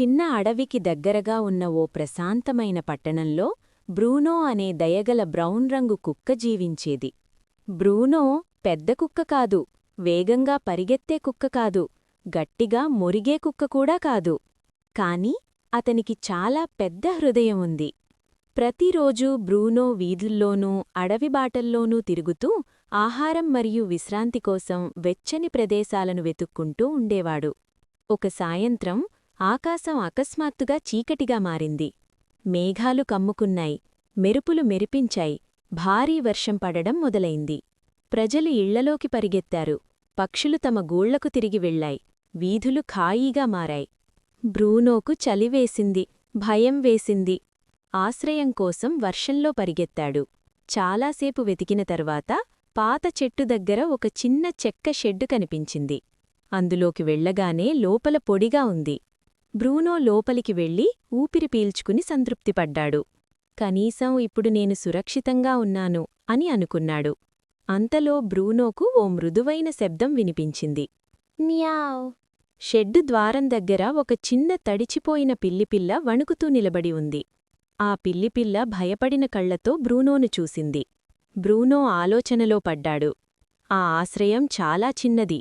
చిన్న అడవికి దగ్గరగా ఉన్న ఓ ప్రశాంతమైన పట్టణంలో బ్రూనో అనే దయగల బ్రౌన్ రంగు కుక్క జీవించేది. బ్రూనో పెద్ద కుక్క కాదు వేగంగా పరిగెత్తే కుక్క కాదు గట్టిగా మురిగే కుక్క కూడా కాదు. కాని అతనికి చాలా పెద్ద హృదయం ఉంది. ప్రతిరోజూ బ్రూనో వీధుల్లోనూ అడవిబాటల్లోనూ తిరుగుతూ ఆహారం మరియు విశ్రాంతి కోసం వెచ్చని ప్రదేశాలను వెతుక్కుంటూ ఉండేవాడు. ఒక సాయంత్రం ఆకాశం అకస్మాత్తుగా చీకటిగా మారింది. మేఘాలు కమ్ముకున్నాయి. మెరుపులు మెరిపించాయి. భారీ వర్షం పడడం మొదలైంది. ప్రజలు ఇళ్ళలోకి పరిగెత్తారు. పక్షులు తమ గూళ్ళకు తిరిగి వెళ్ళాయి వీధులు ఖాయీగా మారాయి. బ్రూనోకు చలివేసింది. భయం వేసింది. ఆశ్రయం కోసం వర్షంలో పరిగెత్తాడు. చాలాసేపు వెతికిన తర్వాత పాత చెట్టు దగ్గర ఒక చిన్న చెక్క షెడ్డు కనిపించింది. అందులోకి వెళ్ళగానే లోపల పొడిగా ఉంది. బ్రూనో లోపలికి వెళ్ళి ఊపిరి పీల్చుకుని సంతృప్తిపడ్డాడు. కనీసం ఇప్పుడు నేను సురక్షితంగా ఉన్నాను అని అనుకున్నాడు. అంతలో బ్రూనోకు ఓ మృదువైన శబ్దం వినిపించింది. న్యావ్ షెడ్డు ద్వారం దగ్గర ఒక చిన్న తడిచిపోయిన పిల్లిపిల్ల వణుకుతూ నిలబడి ఉంది. ఆ పిల్లిపిల్ల భయపడిన కళ్ళతో బ్రూనోను చూసింది. బ్రూనో ఆలోచనలో పడ్డాడు. ఆ ఆశ్రయం చాలా చిన్నది.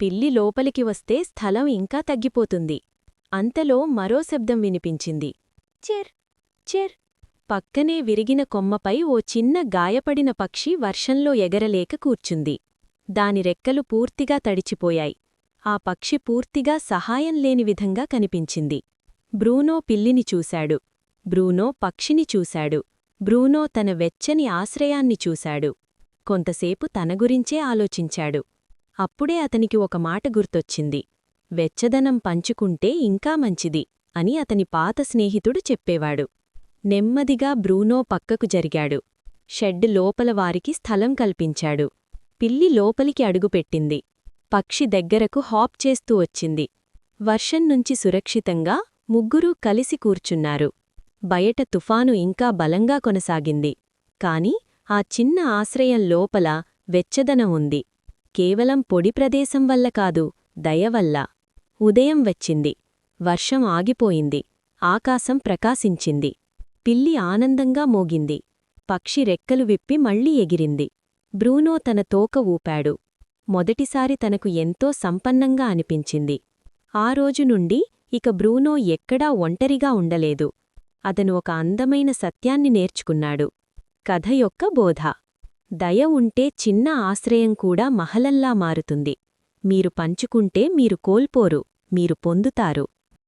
పిల్లి లోపలికి వస్తే స్థలం ఇంకా తగ్గిపోతుంది. అంతలో మరో శబ్దం వినిపించింది. చెర్ చెర్. పక్కనే విరిగిన కొమ్మపై ఓ చిన్న గాయపడిన పక్షి వర్షంలో ఎగరలేక కూర్చుంది. దాని రెక్కలు పూర్తిగా తడిచిపోయాయి. ఆ పక్షి పూర్తిగా సహాయం లేని విధంగా కనిపించింది. బ్రూనో పిల్లిని చూశాడు. బ్రూనో పక్షిని చూశాడు. బ్రూనో తన వెచ్చని ఆశ్రయాన్ని చూశాడు. కొంతసేపు తన గురించే ఆలోచించాడు. అప్పుడే అతనికి ఒక మాట గుర్తొచ్చింది. వెచ్చదనం పంచుకుంటే ఇంకా మంచిది అని అతని పాత స్నేహితుడు చెప్పేవాడు. నెమ్మదిగా బ్రూనో పక్కకు జరిగాడు. షెడ్ లోపల వారికి స్థలం కల్పించాడు. పిల్లి లోపలికి అడుగుపెట్టింది. పక్షి దగ్గరకు హాప్ చేస్తూ వచ్చింది. వర్షం నుంచి సురక్షితంగా ముగ్గురూ కలిసి కూర్చున్నారు. బయట తుఫాను ఇంకా బలంగా కొనసాగింది. కాని ఆ చిన్న ఆశ్రయం లోపల వెచ్చదనం ఉంది. కేవలం పొడి ప్రదేశం వల్ల కాదు దయవల్ల ఉదయం వచ్చింది. వర్షం ఆగిపోయింది. ఆకాశం ప్రకాశించింది. పిల్లి ఆనందంగా మోగింది. పక్షి రెక్కలు విప్పి మళ్ళీ ఎగిరింది. బ్రూనో తన తోక ఊపాడు. మొదటిసారి తనకు ఎంతో సంపన్నంగా అనిపించింది. ఆ రోజు నుండి ఇక బ్రూనో ఎక్కడా ఒంటరిగా ఉండలేదు. అతను ఒక అందమైన సత్యాన్ని నేర్చుకున్నాడు. కథ యొక్క బోధ. దయ ఉంటే చిన్న ఆశ్రయం కూడా మహలల్లా మారుతుంది. మీరు పంచుకుంటే మీరు కోల్పోరు మీరు పొందుతారు.